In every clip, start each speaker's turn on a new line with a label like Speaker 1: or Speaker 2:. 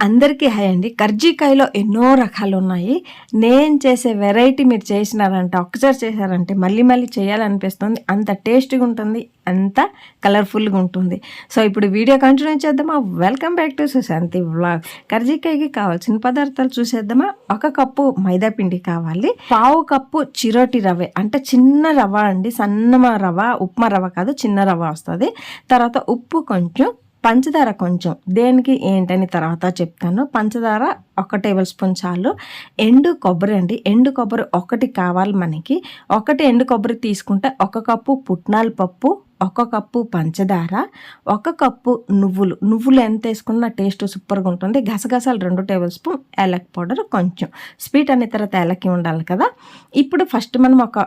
Speaker 1: అందరికీ హై అండి. కర్జీకాయలో ఎన్నో రకాలు ఉన్నాయి నేను చేసే వెరైటీ మీరు చేసినారంటే ఒక్కసారి చేశారంటే మళ్ళీ మళ్ళీ చేయాలనిపిస్తుంది. అంత టేస్ట్గా ఉంటుంది అంత కలర్ఫుల్గా ఉంటుంది. సో ఇప్పుడు వీడియో కంటిన్యూ చేద్దామా? Welcome back to Sushanti vlog కర్జీకాయకి కావాల్సిన పదార్థాలు చూసేద్దామా? ఒక కప్పు మైదా పిండి కావాలి. పావు కప్పు చిరోటి రవ్వ అంటే చిన్న రవ్వ అండి. సన్న రవ్వ ఉప్మా రవ్వ కాదు చిన్న రవ్వ వస్తుంది. తర్వాత ఉప్పు కొంచెం పంచదార కొంచెం. దేనికి ఏంటని తర్వాత చెప్తాను. పంచదార ఒక టేబుల్ స్పూన్ చాలు. ఎండు కొబ్బరి అండి. ఎండు కొబ్బరి ఒకటి కావాలి మనకి. ఒకటి ఎండు కొబ్బరి తీసుకుంటే ఒక కప్పు పుట్నాల పప్పు ఒక కప్పు పంచదార ఒక కప్పు నువ్వులు. నువ్వులు ఎంత వేసుకున్నా టేస్ట్ సూపర్గా ఉంటుంది. గసగసాలు రెండు టేబుల్ స్పూన్ ఏలక్ పౌడర్ కొంచెం. స్వీట్ అనే తర్వాత ఏలకి ఉండాలి కదా. ఇప్పుడు ఫస్ట్ మనం ఒక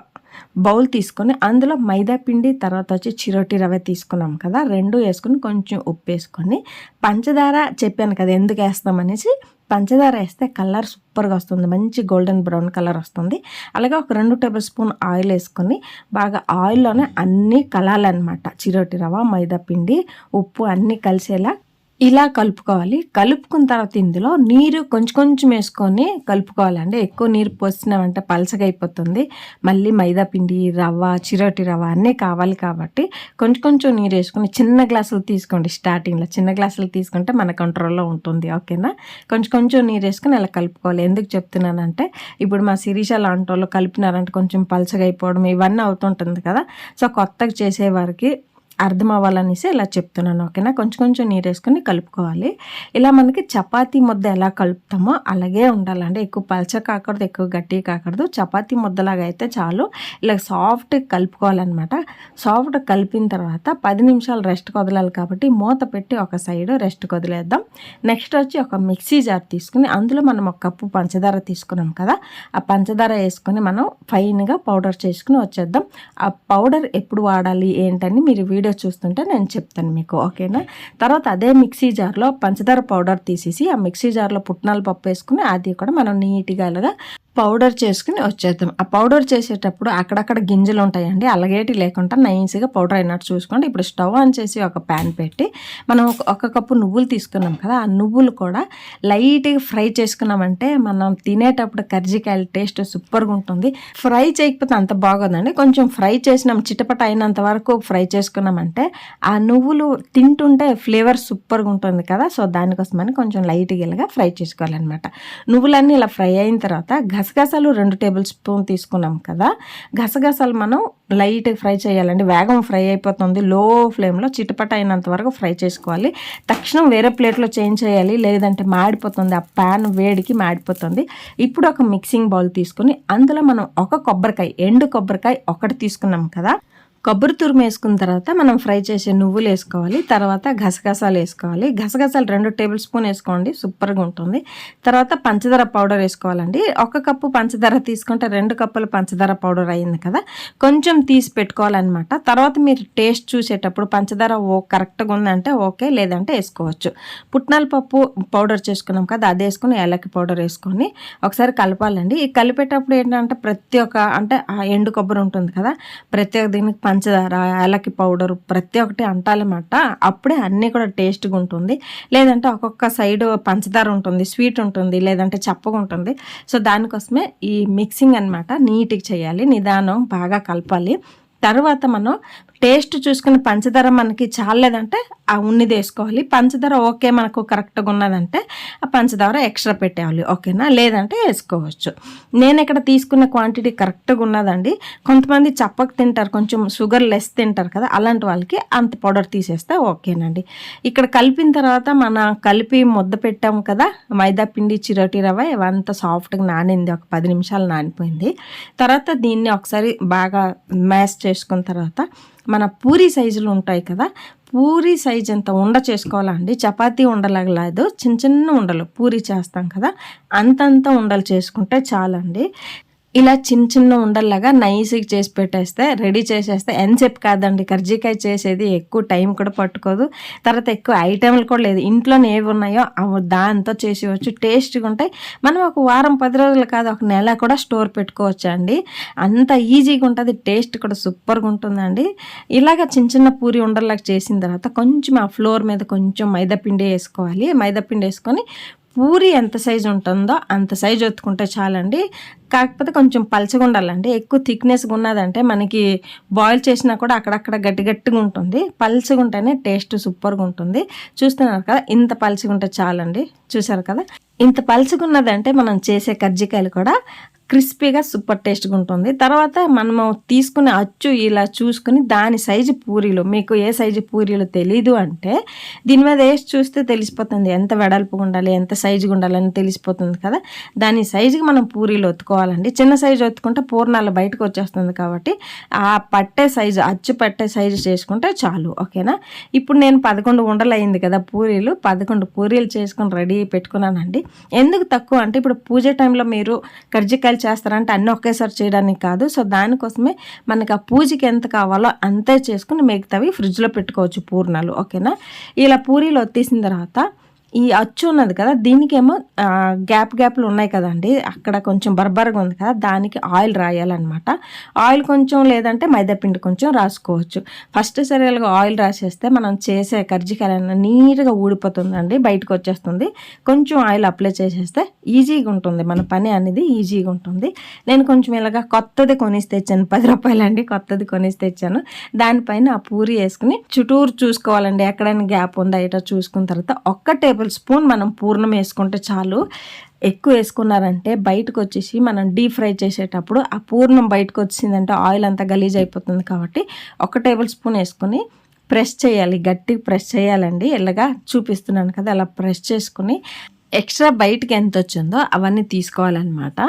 Speaker 1: బౌల్ తీసుకొని అందులో మైదా పిండి తర్వాత వచ్చి చిరోటి రవ్వ తీసుకున్నాం కదా రెండు వేసుకొని కొంచెం ఉప్పు వేసుకొని. పంచదార చెప్పాను కదా ఎందుకు వేస్తామనేసి పంచదార వేస్తే కలర్ సూపర్గా వస్తుంది మంచి గోల్డెన్ బ్రౌన్ కలర్ వస్తుంది. అలాగే ఒక రెండు టేబుల్ స్పూన్ ఆయిల్ వేసుకొని బాగా ఆయిల్లోనే అన్నీ కలాలన్నమాట చిరోటి రవ్వ మైదా పిండి ఉప్పు అన్నీ కలిసేలా ఇలా కలుపుకోవాలి. కలుపుకున్న తర్వాత ఇందులో నీరు కొంచెం కొంచెం వేసుకొని కలుపుకోవాలండి ఎక్కువ నీరు పోసినామంటే పలసగా అయిపోతుంది. మళ్ళీ మైదా పిండి రవ్వ చిరోటి రవ్వ అన్నీ కావాలి కాబట్టి కొంచెం కొంచెం నీరు వేసుకొని చిన్న గ్లాసులు తీసుకోండి. స్టార్టింగ్లో చిన్న గ్లాసులు తీసుకుంటే మన కంట్రోల్లో ఉంటుంది. ఓకేనా కొంచెం కొంచెం నీరు వేసుకొని అలా కలుపుకోవాలి. ఎందుకు చెప్తున్నానంటే ఇప్పుడు మా శిరీష లాంటి వాళ్ళు కలిపినారంటే కొంచెం పలసగా అయిపోవడం ఇవన్నీ అవుతుంటుంది కదా. సో కొత్తగా చేసేవారికి అర్థం అవ్వాలనేసి ఇలా చెప్తున్నాను ఓకేనా? కొంచెం కొంచెం నీరు వేసుకొని కలుపుకోవాలి. ఇలా మనకి చపాతీ ముద్ద ఎలా కలుపుతామో అలాగే ఉండాలంటే ఎక్కువ పలచ కాకూడదు ఎక్కువ గట్టి కాకూడదు. చపాతీ ముద్దలాగా అయితే చాలు. ఇలా సాఫ్ట్ కలుపుకోవాలన్నమాట. సాఫ్ట్ కలిపిన తర్వాత పది నిమిషాలు రెస్ట్ వదలాలి కాబట్టి మూత పెట్టి ఒక సైడ్ రెస్ట్ వదిలేద్దాం. నెక్స్ట్ వచ్చి ఒక మిక్సీ జార్ తీసుకుని అందులో మనం ఒక కప్పు పంచదార తీసుకున్నాం కదా ఆ పంచదార వేసుకొని మనం ఫైన్గా పౌడర్ చేసుకుని వచ్చేద్దాం. ఆ పౌడర్ ఎప్పుడు వాడాలి ఏంటని మీరు వీడియో చూస్తుంటే నేను చెప్తాను మీకు ఓకేనా? తర్వాత అదే మిక్సీ జార్లో పంచదార పౌడర్ తీసేసి ఆ మిక్సీ జార్లో పుట్నాల పప్పు వేసుకుని అది కూడా మనం నీట్గా ఇలాగా పౌడర్ చేసుకుని వచ్చేద్దాం. ఆ పౌడర్ చేసేటప్పుడు అక్కడక్కడ గింజలు ఉంటాయండి. అలాగేటి లేకుండా నైన్స్గా పౌడర్ అయినట్టు చూసుకోండి. ఇప్పుడు స్టవ్ ఆన్ చేసి ఒక ప్యాన్ పెట్టి మనం ఒక కప్పు నువ్వులు తీసుకున్నాం కదా ఆ నువ్వులు కూడా లైట్గా ఫ్రై చేసుకున్నామంటే మనం తినేటప్పుడు కర్జికాయల టేస్ట్ సూపర్గా ఉంటుంది. ఫ్రై చేయకపోతే అంత బాగోదండి. కొంచెం ఫ్రై చేసినాం చిటపట అయినంత వరకు ఫ్రై చేసుకున్నామంటే ఆ నువ్వులు తింటుంటే ఫ్లేవర్ సూపర్గా ఉంటుంది కదా. సో దానికోసమని కొంచెం లైట్గా ఇలాగా ఫ్రై చేసుకోవాలన్నమాట. నువ్వులన్నీ ఇలా ఫ్రై అయిన తర్వాత గసగసాలు రెండు టేబుల్ స్పూన్ తీసుకున్నాం కదా. గసగసాలు మనం లైట్గా ఫ్రై చేయాలండి. వేగం ఫ్రై అయిపోతుంది. లో ఫ్లేమ్లో చిటపట అయినంత వరకు ఫ్రై చేసుకోవాలి. తక్షణం వేరే ప్లేట్లో చేంజ్ చేయాలి. లేదంటే మాడిపోతుంది. ఆ ప్యాన్ వేడికి మాడిపోతుంది. ఇప్పుడు ఒక మిక్సింగ్ బౌల్ తీసుకుని అందులో మనం ఒక కొబ్బరికాయ ఎండు కొబ్బరికాయ ఒకటి తీసుకున్నాం కదా. కొబ్బరి తురుము వేసుకున్న తర్వాత మనం ఫ్రై చేసే నువ్వులు వేసుకోవాలి. తర్వాత గసగసాలు వేసుకోవాలి. గసగసాలు రెండు టేబుల్ స్పూన్ వేసుకోండి. సూపర్గా ఉంటుంది. తర్వాత పంచదార పౌడర్ వేసుకోవాలండి. ఒక కప్పు పంచదార తీసుకుంటే రెండు కప్పుల పంచదార పౌడర్ అయింది కదా. కొంచెం తీసి పెట్టుకోవాలన్నమాట. తర్వాత మీరు టేస్ట్ చూసేటప్పుడు పంచదార ఓ కరెక్ట్గా ఉందంటే ఓకే లేదంటే వేసుకోవచ్చు. పుట్నాల పప్పు పౌడర్ చేసుకున్నాం కదా అది వేసుకుని ఏలకి పౌడర్ వేసుకొని ఒకసారి కలపాలండి. ఈ కలిపేటప్పుడు ఏంటంటే ప్రతి ఒక్క అంటే ఎండు కొబ్బరి ఉంటుంది కదా ప్రతి ఒక్క దీనికి పంచదార యాలకి పౌడర్ ప్రతి ఒక్కటి అంటాలన్నమాట. అప్పుడే అన్నీ కూడా టేస్ట్గా ఉంటుంది. లేదంటే ఒక్కొక్క సైడ్ పంచదార ఉంటుంది స్వీట్ ఉంటుంది లేదంటే చప్పగా ఉంటుంది. సో దానికోసమే ఈ మిక్సింగ్ అనమాట నీట్గా చేయాలి. నిదానం బాగా కలపాలి. తర్వాత మనం టేస్ట్ చూసుకుని పంచదార మనకి చాలేదంటే ఆ ఉన్నిది వేసుకోవాలి. పంచదార ఓకే మనకు కరెక్ట్గా ఉన్నదంటే ఆ పంచదార ఎక్స్ట్రా పెట్టేయాలి. ఓకేనా? లేదంటే వేసుకోవచ్చు. నేను ఇక్కడ తీసుకున్న క్వాంటిటీ కరెక్ట్గా ఉన్నదండి. కొంతమంది చప్పకు తింటారు కొంచెం షుగర్ లెస్ తింటారు కదా అలాంటి వాళ్ళకి అంత పౌడర్ తీసేస్తే ఓకేనండి. ఇక్కడ కలిపిన తర్వాత మన కలిపి ముద్ద పెట్టాము కదా మైదా పిండి చిరోటి రవ్వ ఇవంత సాఫ్ట్గా నానింది. ఒక పది నిమిషాలు నానిపోయింది. తర్వాత దీన్ని ఒకసారి బాగా మ్యాష్ చేసుకున్న తర్వాత మన పూరి సైజులు ఉంటాయి కదా పూరి సైజ్ అంత ఉండ చేసుకోవాలండి చపాతీ ఉండలాగలేదు చిన్న చిన్న ఉండలు పూరి చేస్తాం కదా అంతంత ఉండలు చేసుకుంటే చాలండి. ఇలా చిన్న చిన్న ఉండల్లాగా నైస్గా చేసి పెట్టేస్తే రెడీ చేసేస్తే ఎంతసేపు కాదండి కర్జీకాయ చేసేది ఎక్కువ టైం కూడా పట్టుకోదు. తర్వాత ఎక్కువ ఐటెంలు కూడా లేదు. ఇంట్లోనే ఏవి ఉన్నాయో అవి దాంతో చేసేవచ్చు టేస్ట్గా ఉంటాయి. మనం ఒక వారం పది రోజులు కాదు ఒక నెల కూడా స్టోర్ పెట్టుకోవచ్చు అండి? అంత ఈజీగా ఉంటుంది. టేస్ట్ కూడా సూపర్గా ఉంటుందండి. ఇలాగ చిన్న చిన్న పూరి ఉండల్లాగా చేసిన తర్వాత కొంచెం ఆ ఫ్లోర్ మీద కొంచెం మైదాపిండి వేసుకోవాలి. మైదాపిండి వేసుకొని పూరి ఎంత సైజు ఉంటుందో అంత సైజు ఒత్తుకుంటే చాలండి. కాకపోతే కొంచెం పలచగా ఉండాలండి. ఎక్కువ థిక్నెస్గా ఉన్నదంటే మనకి బాయిల్ చేసినా కూడా అక్కడక్కడ గట్టి గట్టిగా ఉంటుంది. పలచగా ఉంటేనే టేస్ట్ సూపర్గా ఉంటుంది. చూస్తున్నారు కదా ఇంత పలచగా ఉంటే చాలండి. చూసారు కదా? ఇంత పలుచుకున్నదంటే ఉన్నదంటే మనం చేసే కజ్జికాయలు కూడా క్రిస్పీగా సూపర్ టేస్ట్గా ఉంటుంది తర్వాత మనము తీసుకునే అచ్చు ఇలా చూసుకుని దాని సైజు పూరీలు మీకు ఏ సైజు పూరీలు తెలీదు అంటే దీని మీద వేసి చూస్తే తెలిసిపోతుంది ఎంత వెడల్పుగా ఉండాలి ఎంత సైజుగా ఉండాలని తెలిసిపోతుంది కదా. దాని సైజుకి మనం పూరీలు ఒత్తుకోవాలండి. చిన్న సైజు ఒత్తుకుంటే పూర్ణాలు బయటకు వచ్చేస్తుంది కాబట్టి ఆ పట్టే సైజు అచ్చు పట్టే సైజు చేసుకుంటే చాలు ఓకేనా? ఇప్పుడు నేను పదకొండు ఉండలు అయింది కదా పూరీలు పదకొండు పూరీలు చేసుకుని రెడీ పెట్టుకున్నానండి. ఎందుకు తక్కువ అంటే ఇప్పుడు పూజ టైంలో మీరు కర్జికాయలు చేస్తారంటే అన్నీ ఒకేసారి చేయడానికి కాదు. సో దానికోసమే మనకి ఆ పూజకి ఎంత కావాలో అంతే చేసుకుని మిగతావి ఫ్రిడ్జ్లో పెట్టుకోవచ్చు పూర్ణాలు. ఓకేనా? ఇలా పూరీలు వచ్చేసిన తర్వాత ఈ అచ్చు ఉన్నది కదా దీనికేమో గ్యాప్ గ్యాప్లు ఉన్నాయి కదండి. అక్కడ కొంచెం బర్బర్గా ఉంది కదా దానికి ఆయిల్ రాయాలన్నమాట. ఆయిల్ కొంచెం లేదంటే మైదాపిండి కొంచెం రాసుకోవచ్చు. ఫస్ట్ సరిగా ఆయిల్ రాసేస్తే మనం చేసే కర్జికాయలు నీట్గా ఊడిపోతుందండి బయటకు వచ్చేస్తుంది. కొంచెం ఆయిల్ అప్లై చేసేస్తే ఈజీగా ఉంటుంది మన పని అనేది ఈజీగా ఉంటుంది. నేను కొంచెం ఇలాగా కొత్తది కొనిసి తెచ్చాను పది రూపాయలండి కొత్తది కొనిసి తెచ్చాను. దానిపైన ఆ పూరి వేసుకుని చుట్టూరు చూసుకోవాలండి ఎక్కడైనా గ్యాప్ ఉందా ఇటో చూసుకున్న తర్వాత ఒక్క టేబుల్ టేబుల్ స్పూన్ మనం పూర్ణం వేసుకుంటే చాలు. ఎక్కువ వేసుకున్నారంటే బయటకు వచ్చేసి మనం డీప్ ఫ్రై చేసేటప్పుడు ఆ పూర్ణం బయటకు వచ్చిందంటే ఆయిల్ అంతా గలీజ్ అయిపోతుంది కాబట్టి ఒక టేబుల్ స్పూన్ వేసుకొని ప్రెస్ చేయాలి. గట్టి ప్రెస్ చేయాలండి. ఎల్లగా చూపిస్తున్నాను కదా అలా ప్రెస్ చేసుకుని ఎక్స్ట్రా బయటకి ఎంత వచ్చిందో అవన్నీ తీసుకోవాలన్నమాట.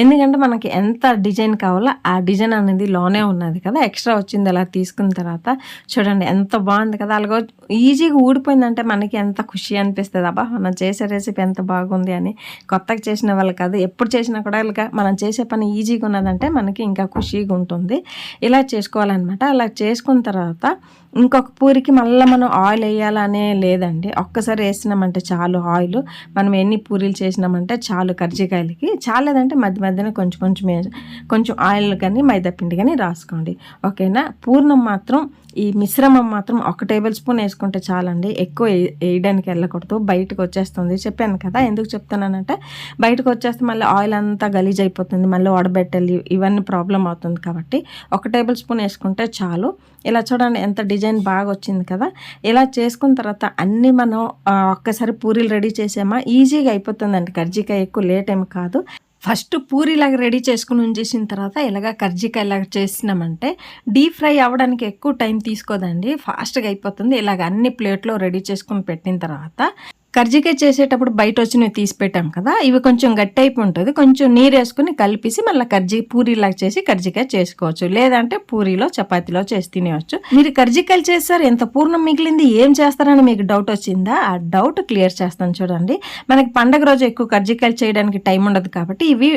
Speaker 1: ఎందుకంటే మనకి ఎంత డిజైన్ కావాలో ఆ డిజైన్ అనేది లోనే ఉన్నది కదా. ఎక్స్ట్రా వచ్చింది అలా తీసుకున్న తర్వాత చూడండి ఎంత బాగుంది కదా. అలాగో ఈజీగా ఊడిపోయిందంటే మనకి ఎంత ఖుషి అనిపిస్తుంది. అబ్బా మనం చేసే రెసిపీ ఎంత బాగుంది అని కొత్తగా చేసిన వాళ్ళు కాదు ఎప్పుడు చేసినా కూడా ఇలా మనం చేసే పని ఈజీగా ఉన్నదంటే మనకి ఇంకా ఖుషీగా ఉంటుంది. ఇలా చేసుకోవాలన్నమాట. అలా చేసుకున్న తర్వాత ఇంకొక పూరికి మళ్ళీ మనం ఆయిల్ వేయాలనే లేదండి. ఒక్కసారి వేసినామంటే చాలు ఆయిల్. మనం ఎన్ని పూరీలు చేసినామంటే చాలు కర్జికాయలకి. చాలేదంటే మధ్య మధ్యన కొంచెం కొంచెం కొంచెం ఆయిల్ కానీ మైదాపిండి కానీ రాసుకోండి. ఓకేనా? పూర్ణం మాత్రం ఈ మిశ్రమం మాత్రం ఒక టేబుల్ స్పూన్ వేసుకుంటే చాలండి. ఎక్కువ వేయడానికి వెళ్ళకూడదు. బయటకు వచ్చేస్తుంది. చెప్పాను కదా ఎందుకు చెప్తున్నానంటే బయటకు వచ్చేస్తే మళ్ళీ ఆయిల్ అంతా గలీజ్ అయిపోతుంది. మళ్ళీ వడబెట్టాలి. ఇవన్నీ ప్రాబ్లం అవుతుంది కాబట్టి ఒక టేబుల్ స్పూన్ వేసుకుంటే చాలు. ఇలా చూడండి ఎంత డిజైన్ బాగా వచ్చింది కదా ఇలా చేసుకున్న తర్వాత అన్నీ మనం ఒక్కసారి పూరీలు రెడీ చేసామా? ఈజీగా అయిపోతుందండి. కర్జీకాయ ఎక్కువ లేట్ ఏమి కాదు. ఫస్ట్ పూరిలాగా రెడీ చేసుకుని ఉంచేసిన తర్వాత ఇలాగ కర్జికాయలాగా చేసినామంటే డీప్ ఫ్రై అవ్వడానికి ఎక్కువ టైం తీసుకోదండి. ఫాస్ట్గా అయిపోతుంది. ఇలాగ అన్ని ప్లేట్లో రెడీ చేసుకుని పెట్టిన తర్వాత కర్జికాయ చేసేటప్పుడు బయట వచ్చినవి తీసి పెట్టాం కదా ఇవి కొంచెం గట్టి అయిపోయి ఉంటుంది కొంచెం నీరు వేసుకుని కలిపేసి మళ్ళీ కర్జీ పూరీలాగా చేసి కర్జికాయ చేసుకోవచ్చు. లేదంటే పూరీలో చపాతీలో చేసి తినేవచ్చు మీరు కర్జికాయలు చేస్తారు ఎంత పూర్ణం మిగిలింది ఏం చేస్తారని మీకు డౌట్ వచ్చిందా? ఆ డౌట్ క్లియర్ చేస్తాను చూడండి. మనకి పండగ రోజు ఎక్కువ కర్జికాయలు చేయడానికి టైం ఉండదు కాబట్టి ఇవి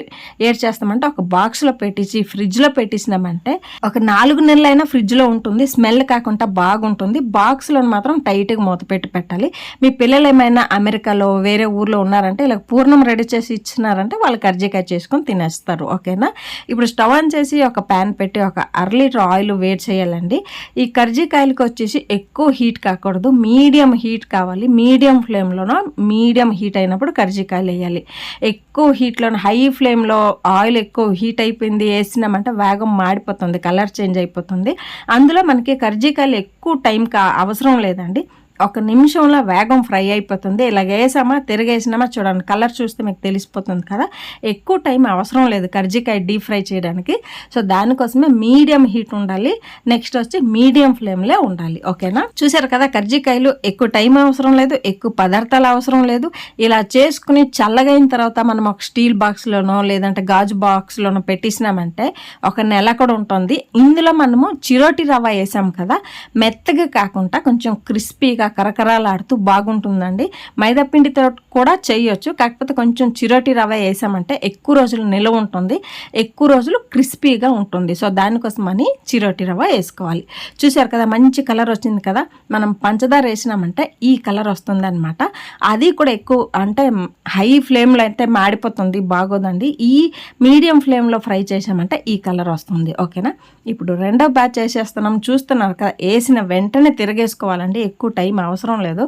Speaker 1: ఏడ్ చేస్తామంటే ఒక బాక్స్లో పెట్టించి ఫ్రిడ్జ్లో పెట్టించినామంటే ఒక నాలుగు నెలలైనా ఫ్రిడ్జ్లో ఉంటుంది. స్మెల్ కాకుండా బాగుంటుంది. బాక్స్లో మాత్రం టైట్గా మూత పెట్టి పెట్టాలి. మీ పిల్లలు ఏమైనా అమెరికాలో వేరే ఊర్లో ఉన్నారంటే ఇలా పూర్ణం రెడీ చేసి ఇచ్చినారంటే వాళ్ళు కర్జికాయ చేసుకొని తినేస్తారు ఓకేనా? ఇప్పుడు స్టవ్ ఆన్ చేసి ఒక ప్యాన్ పెట్టి ఒక అర లీటర్ ఆయిల్ వేడి చేయాలండి. ఈ కర్జీకాయలకు వచ్చేసి ఎక్కువ హీట్ కాకూడదు. మీడియం హీట్ కావాలి. మీడియం ఫ్లేమ్లోనో మీడియం హీట్ అయినప్పుడు కర్జీకాయలు వేయాలి. ఎక్కువ హీట్లో హై ఫ్లేమ్లో ఆయిల్ ఎక్కువ హీట్ అయిపోయింది వేసినామంటే వేగం మాడిపోతుంది కలర్ చేంజ్ అయిపోతుంది. అందులో మనకి కర్జీకాయలు ఎక్కువ టైం కా అవసరం లేదండి. ఒక నిమిషంలో వేగం ఫ్రై అయిపోతుంది. ఇలాగ వేసామా తిరిగేసినామా చూడండి. కలర్ చూస్తే మీకు తెలిసిపోతుంది కదా. ఎక్కువ టైం అవసరం లేదు కర్జికాయ డీప్ ఫ్రై చేయడానికి. సో దానికోసమే మీడియం హీట్ ఉండాలి. నెక్స్ట్ వచ్చి మీడియం ఫ్లేమ్లే ఉండాలి. ఓకేనా? చూసారు కదా కర్జికాయలు ఎక్కువ టైం అవసరం లేదు ఎక్కువ పదార్థాలు అవసరం లేదు. ఇలా చేసుకుని చల్లగైన తర్వాత మనం ఒక స్టీల్ బాక్స్లోనో లేదంటే గాజు బాక్స్లోనో పెట్టేసినామంటే ఒక నెల కూడా ఉంటుంది. ఇందులో మనము చిరోటి రవ్వ వేసాం కదా. మెత్తగా కాకుండా కొంచెం క్రిస్పీగా కరకరాలాడుతూ బాగుంటుందండి. మైదాపిండితో కూడా చేయొచ్చు. కాకపోతే కొంచెం చిరోటి రవ్వ వేసామంటే ఎక్కువ రోజులు నిల్వ ఉంటుంది. ఎక్కువ రోజులు క్రిస్పీగా ఉంటుంది. సో దానికోసమని చిరోటి రవ్వ వేసుకోవాలి. చూసారు కదా మంచి కలర్ వచ్చింది కదా. మనం పంచదార వేసినామంటే ఈ కలర్ వస్తుంది అనమాట అది కూడా ఎక్కువ అంటే హై ఫ్లేమ్లో అయితే మాడిపోతుంది బాగోదండి. ఈ మీడియం ఫ్లేమ్లో ఫ్రై చేసామంటే ఈ కలర్ వస్తుంది. ఓకేనా? ఇప్పుడు రెండో బ్యాచ్ వేసేస్తున్నాం. చూస్తున్నారు కదా వేసిన వెంటనే తిరగేసుకోవాలండి. ఎక్కువ టైం అవసరం లేదు.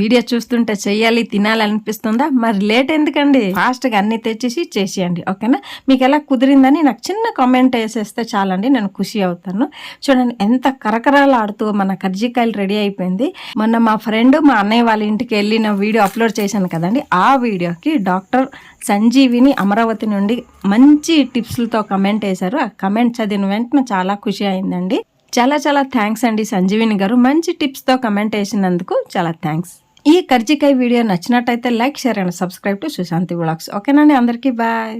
Speaker 1: వీడియో చూస్తుంటే చేయాలి తినాలి అనిపిస్తుందా మరి లేట్ ఎందుకండి? ఫాస్ట్గా అన్ని తెచ్చేసి చేసేయండి ఓకేనా? మీకు ఎలా కుదిరిందని నాకు చిన్న కామెంట్ వేసేస్తే చాలండి నేను ఖుషి అవుతాను. చూడండి ఎంత కరకరాలు ఆడుతూ మన కర్జికాయలు రెడీ అయిపోయింది. మొన్న మా ఫ్రెండ్ మా అన్నయ్య వాళ్ళ ఇంటికి వెళ్ళిన వీడియో అప్లోడ్ చేశాను కదండి ఆ వీడియోకి డాక్టర్ సంజీవిని అమరావతి నుండి మంచి టిప్స్లతో కమెంట్ వేశారు. ఆ కమెంట్ చదివిన వెంటనే చాలా ఖుషి అయిందండి. చాలా చాలా థ్యాంక్స్ అండి సంజీవిని గారు. మంచి టిప్స్తో కమెంట్ వేసినందుకు చాలా థ్యాంక్స్ ఈ కర్జికాయ వీడియో నచ్చినట్టయితే like share and subscribe to Sushanti blogs ఓకేనండి అందరికీ బాయ్